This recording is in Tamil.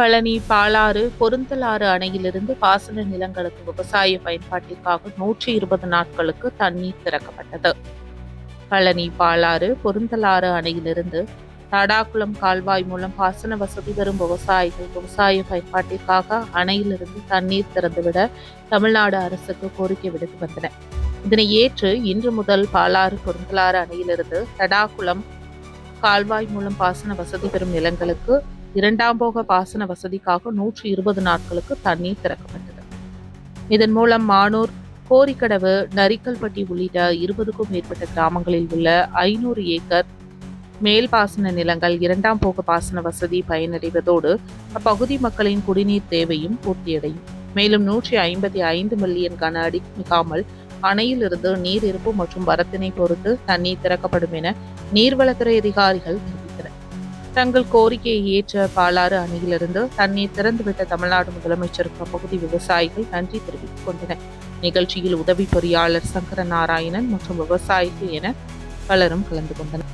பழனி பாலாறு பொருந்தலாறு அணையிலிருந்து பாசன நிலங்களுக்கு விவசாய பயன்பாட்டிற்காக நூற்றி இருபது நாட்களுக்கு தண்ணீர் திறக்கப்பட்டது. பழனி பாலாறு பொருந்தலாறு அணையிலிருந்து தடாக்குளம் கால்வாய் மூலம் பாசன வசதி பெறும் விவசாயிகள் விவசாய பயன்பாட்டிற்காக அணையிலிருந்து தண்ணீர் திறந்துவிட தமிழ்நாடு அரசுக்கு கோரிக்கை விடுத்து வந்தன இதனை ஏற்று இன்று முதல் பாலாறு பொருந்தலாறு அணையிலிருந்து தடாக்குளம் கால்வாய் மூலம் பாசன வசதி பெறும் நிலங்களுக்கு இரண்டாம் போக பாசன வசதிக்காக நூற்றி இருபது நாட்களுக்கு தண்ணீர் திறக்கப்பட்டது. இதன் மூலம் மானூர் கோரிக்கடவு நரிக்கல்பட்டி உள்ளிட்ட இருபதுக்கும் மேற்பட்ட கிராமங்களில் உள்ள ஐநூறு ஏக்கர் மேல் பாசன நிலங்கள் இரண்டாம் போக பாசன வசதி பயனடைவதோடு அப்பகுதி மக்களின் குடிநீர் தேவையும் பூர்த்தியடையும். மேலும் நூற்றி ஐம்பத்தி ஐந்து மில்லியன் கன அடி மிகாமல் அணையிலிருந்து நீர் இருப்பு மற்றும் வரத்தினை பொறுத்து தண்ணீர் திறக்கப்படும் என நீர்வளத்துறை அதிகாரிகள் தெரிவித்தனர். தங்கள் கோரிக்கையை ஏற்ற பாலாறு அணையிலிருந்து தண்ணீர் திறந்துவிட்ட தமிழ்நாடு முதலமைச்சருக்கு அப்பகுதி விவசாயிகள் நன்றி தெரிவித்துக் கொண்டனர். நிகழ்ச்சியில் உதவி பொறியாளர் சங்கர நாராயணன் மற்றும் விவசாயிகள் என பலரும் கலந்து கொண்டனர்.